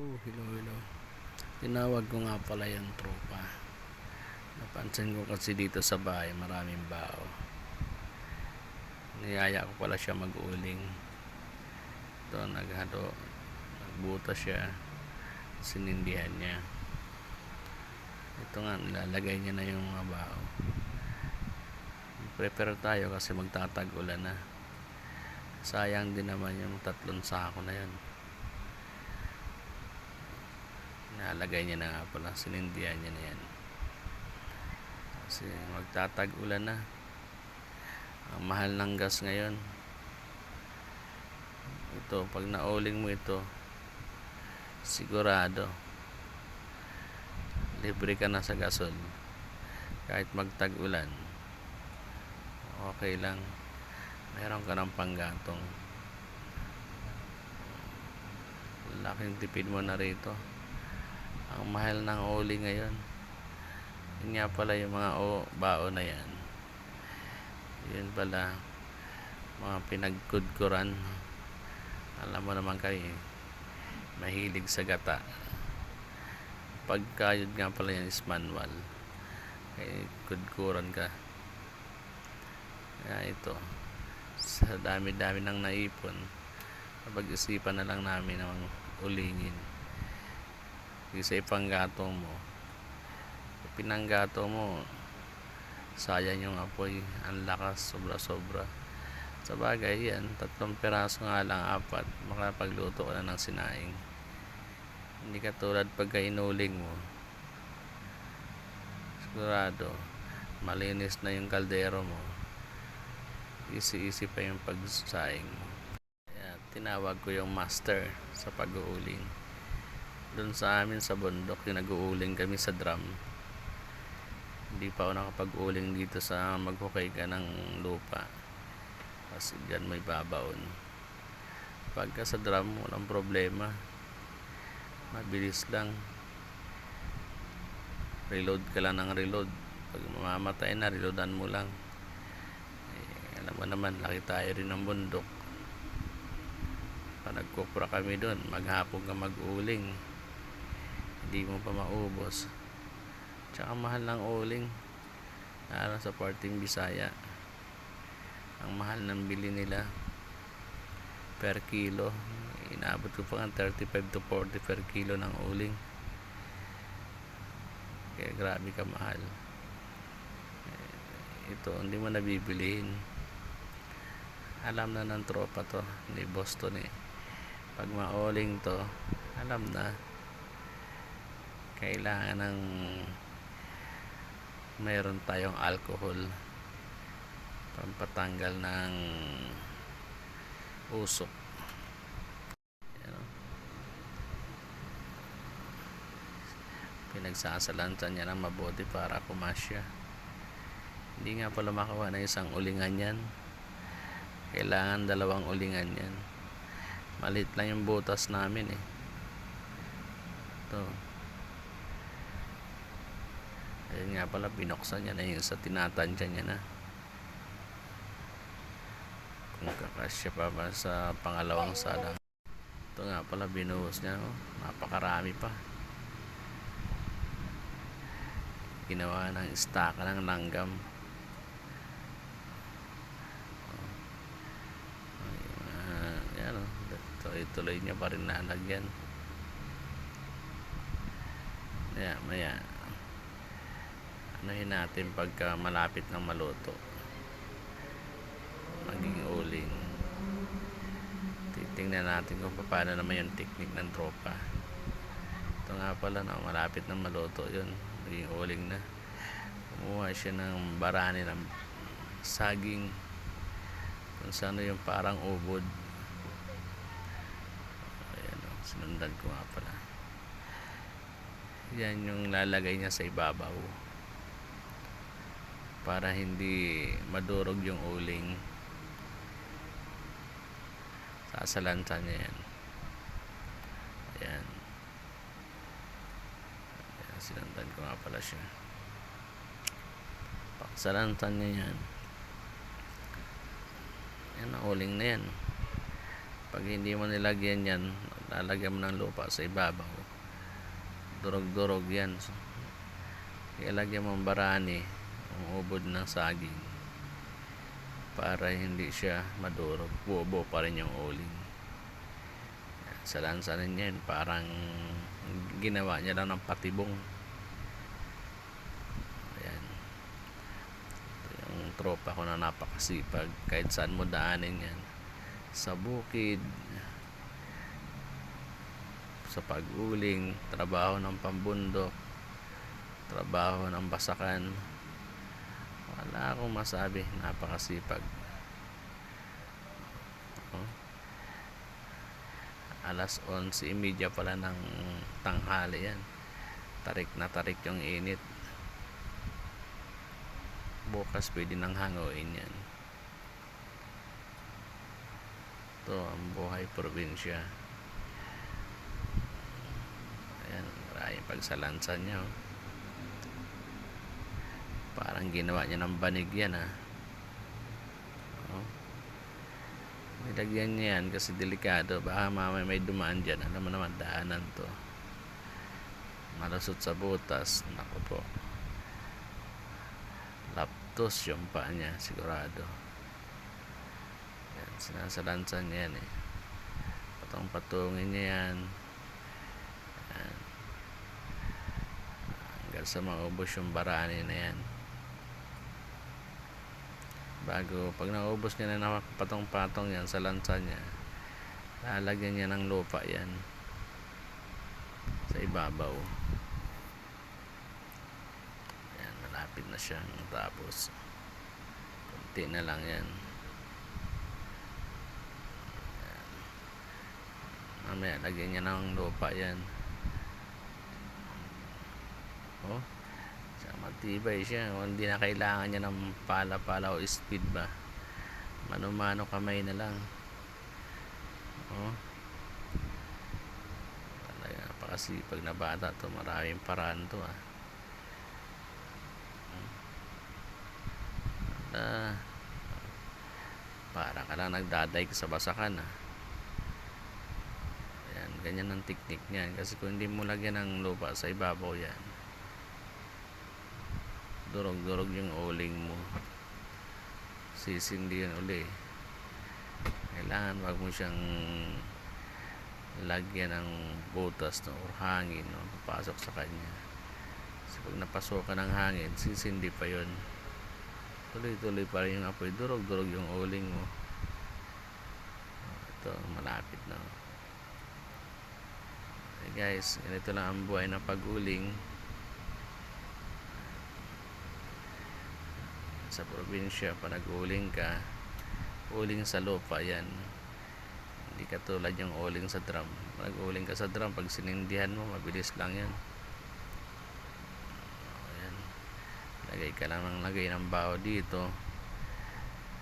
Oh, hello, hello. Tinawag ko nga pala yung tropa. Napansin ko kasi dito sa bahay maraming bao. Niyaya ko pala siya mag-uling. Ito, naghalo. Nagbuta siya. Sinindihan niya. Ito nga, nilalagay niya na yung mga bao. Prepare tayo kasi magtatag-ulan na. Sayang din naman yung tatlong sako na yun. Nalagay niya na nga pala, sinindihan niya na yan. Kasi magtatag ulan na. Ang mahal ng gas ngayon. Ito, pag nauling mo ito, sigurado, libre ka na sa gasol. Kahit magtag ulan, okay lang. Meron ka ng panggatong. Laking tipid mo na rito ang mahal ng oli ngayon. Yun nga pala yung mga o, bao na yan. Yun pala mga pinagkudkuran. Alam mo naman kayo mahilig sa gata. Pagkayod nga pala yan is manual. Kaya kudkuran ka. Kaya ito sa dami dami ng naipon pag-isipan na lang namin ng ulingin kasi ipanggato mo. Pinanggato mo sayang yung apoy. Ang lakas sobra sobra sa bagay yan tatlong piraso nga lang apat. Makapagluto ka na ng sinaing. Hindi katulad pagka inuling mo. Sigurado malinis na yung kaldero mo. Easy easy pa yung pagsaing tinawag ko yung master sa pag-uuling doon sa amin sa bundok yung nag-uuling kami sa drum. Hindi pa ako nakapag-uling dito sa maghukay ka ng lupa. Kasi dyan may babaon. Pagka sa drum walang problema. Mabilis lang. Reload ka lang ng reload. Pag mamamatay na reloadan mo lang. Eh, alam mo naman laki tayo rin ng bundok. Pag nagkupra kami doon maghapon ka mag-uling hindi mo pa maubos. Tsaka mahal ng uling. Lalo sa parting Bisaya. Ang mahal ng bili nila. Per kilo. Inabot ko pa nga 35 to 40 per kilo ng uling. Kaya grabe ka mahal. Eh, ito hindi mo nabibilihin. Alam na ng tropa to ni Boston eh pag mauling to alam na kailangan ng mayroon tayong alcohol. Pampatanggal ng usok. Yan o. pinagsasalantan niya ng mabuti para kumasya. Hindi nga pala makawa na isang ulingan yan. Kailangan dalawang ulingan yan. Malit lang yung butas namin eh. Ito Ayun nga pala, binuksan niya na yung sa tinatansya niya na. Kung kakasya pa ba sa pangalawang salang. Ito nga pala, binuhos niya. Oh. Napakarami pa. Ginawa ng istaka ng langgam. Uh, yan o. Tuloy-tuloy niya pa rin nalagyan. Maya, maya anuhin natin pagka malapit ng maluto. Maging uling. Titingnan natin kung paano naman yung technique ng tropa. Ito nga pala no, malapit ng maluto yun. Maging uling na. Kumuha siya ng barani ng saging. Kung saan yung parang ubod. Ayan o sinundan ko nga pala. Yan yung lalagay niya sa ibabaw para hindi madurog yung uling. Sasalansan niya yan. Ayan. Ayan sinundan ko nga pala siya. Paksalansan niya yan. Yan ang uling na yan. Pag hindi mo nilagyan yan lalagyan mo ng lupa sa ibabaw. Durog-durog yan. Ilagyan mo ang barani ang ubod ng saging para hindi siya madurog. Buo pa rin yung uling. Sa lansanin niya parang ginawa niya lang ng patibong. Ayan. Ito yung tropa ko na napakasipag. Kahit saan mo daanin yan. Sa bukid sa pag-uling, trabaho ng pambundok, trabaho ng basakan. Wala akong masabi, napakasipag. Oh. Alas 11.30 pala ng tanghali yan. Tarik na tarik yung init. Bukas pwede nang hanguin yan. Ito ang buhay probinsya. Ayan, maraming pagsalansan niya. Oh. Parang ginawa niya ng banig yan ah. Oh. Nilagyan niya yan kasi delikado. Baka mamaya may dumaan dyan. Alam mo naman, daanan to. Malusot sa butas. Naku po. Laptos yung paa niya, sigurado. Yan, sinasalansan niya yan eh. Patong-patungin niya yan. Yan. Hanggang sa maubos yung barani na yan. Bago, pag naubos niya na nakapatong-patong yan sa lansa niya, lalagyan niya ng lupa yan sa ibabaw. Yan, malapit na siyang tapos. Kunti na lang yan. Mamaya, lagyan niya ng lupa yan. Oh, matibay siya. O, Hindi na kailangan niya ng pala-pala o speed ba. Mano-mano kamay na lang. Oh. Talaga napakasipag na bata to. Maraming paraan to ah. Ah. Para ka lang nagdaday sa basakan ah. Ayan, ganyan ang technique niyan. Kasi kung hindi mo lagyan ng lupa sa ibabaw yan, durog-durog yung uling mo. Sisindi yun uli. Kailangan wag mo siyang lagyan ng butas no, or hangin no, papasok sa kanya. Kasi pag napasokan ng hangin sisindi pa yun. Tuloy-tuloy pa rin yung apoy. Durog-durog yung uling mo. Ito malapit na. Okay guys ganito lang ang buhay ng pag-uling sa probinsya pa nag-uling ka uling sa lupa yan. Hindi katulad yung uling sa drum. Nag-uling ka sa drum pag sinindihan mo mabilis lang yan. O, yan. Lagay ka lang ng lagay ng bao dito.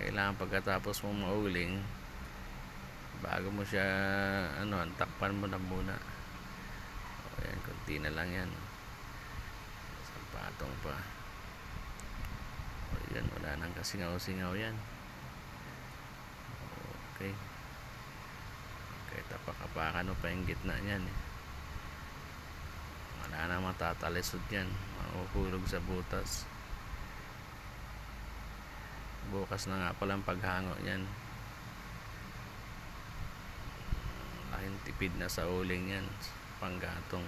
Kailangan pagkatapos mo mauling bago mo siya ano takpan mo na muna. O yan konti na lang yan. Sampatong pa. o yan wala nang kasingaw-singaw yan. Okay. Kahit apakapakan mo pa yung gitna niyan eh. wala na matatalisod yan. Mahuhulog sa butas. Bukas na nga palang paghango yan laking tipid na sa uling yan panggatong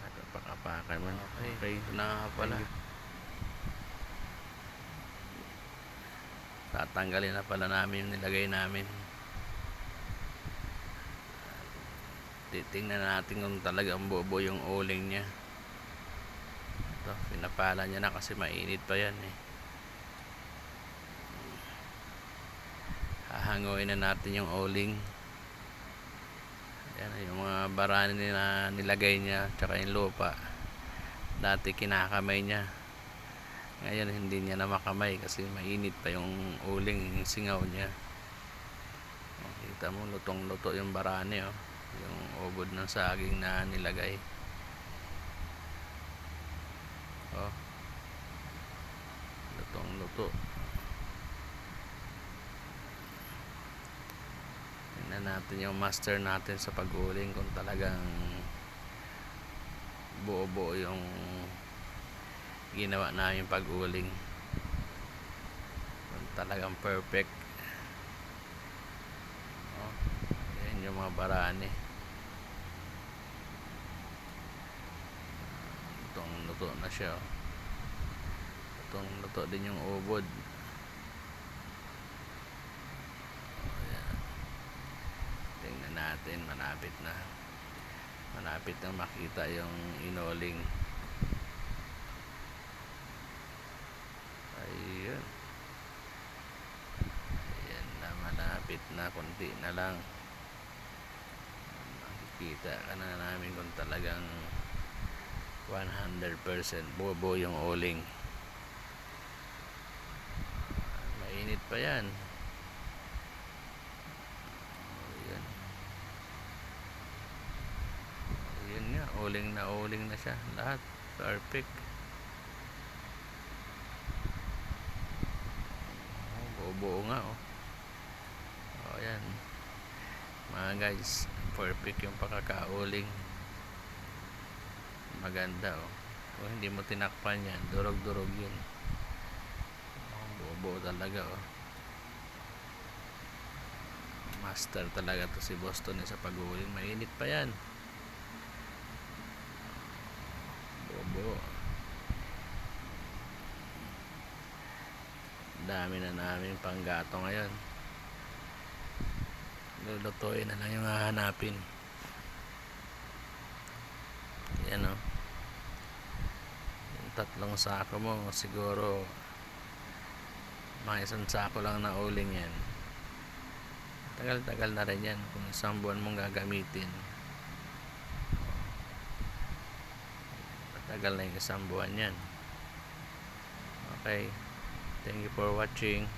Ito pakapakan man. Okay. Okay, na pala. Tatanggalin na pala namin yung nilagay namin. Titingnan natin kung talagang bobo yung uling niya. Ito, pinapala niya na kasi mainit pa yan eh. Hahanguin na natin yung uling. Yan yung mga barani na nilagay niya tsaka yung lupa. Dati kinakamay niya. Ngayon hindi niya na makamay kasi mainit pa yung uling, yung singaw niya. O, Kita mo lutong luto yung barani oh. Yung ubod ng saging na nilagay. Oh. Lutong luto. Tingnan natin yung master natin sa pag-uling kung talagang buo-buo yung ginawa namin pag-uling. Talagang perfect. Oh, yan yung mga barani. Itong luto na siya. oh. Itong luto din yung ubod. Oh. Tingnan natin, malapit na. Malapit na makita yung inoling. Ayun. Ayan na, malapit na. Kunti na lang. Makikita ka na namin kung talagang 100% bobo yung uling. Mainit pa yan. Ayan. Ayan nga, uling na uling na siya. Lahat. Perfect. Oh, buo-buo nga oh. Oh, ayan. Mga guys, perfect yung pakakauling. Maganda oh. Kung hindi mo tinakpan yan, durog-durog yun. Oh, buo-buo talaga oh. Master talaga to si Boston eh, sa pag-uuling. Mainit pa yan. Buo-buo. dami na namin panggato ngayon lulutuin na lang yung hahanapin. Yan o yung tatlong sako mo siguro mga isang sako lang na uling yan. Tagal tagal na rin yan kung isang buwan mong gagamitin. Tagal na yung isang buwan yan. Okay. Thank you for watching.